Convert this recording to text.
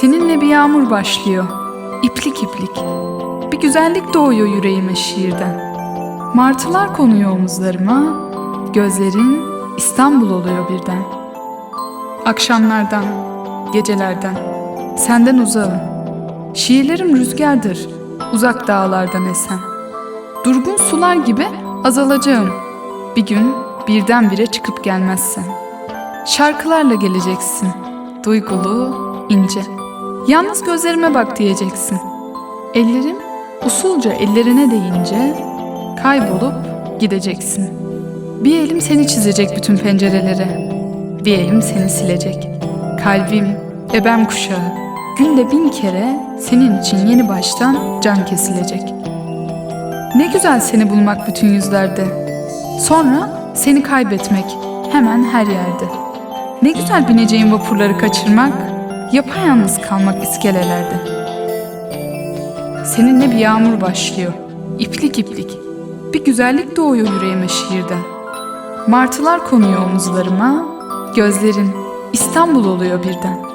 Seninle bir yağmur başlıyor. İplik iplik. Bir güzellik doğuyor yüreğime şiirden. Martılar konuyor omuzlarıma. Gözlerin İstanbul oluyor birden. Akşamlardan, gecelerden, senden uzağım. Şiirlerim rüzgardır, uzak dağlardan esen. Durgun sular gibi azalacağım. Bir gün birdenbire çıkıp gelmezsen. Şarkılarla geleceksin, duygulu, ince. Yalnız gözlerime bak diyeceksin. Ellerim usulca ellerine değince kaybolup gideceksin. Bir elim seni çizecek bütün pencerelere. Bir elim seni silecek. Kalbim, ebem kuşağı. Günde bin kere senin için yeni baştan can kesilecek. Ne güzel seni bulmak bütün yüzlerde. Sonra seni kaybetmek hemen her yerde. Ne güzel bineceğin vapurları kaçırmak, yapayalnız kalmak iskelelerde. Seninle bir yağmur başlıyor, iplik iplik. Bir güzellik doğuyor yüreğime şiirden. Martılar konuyor omuzlarıma, gözlerin İstanbul oluyor birden.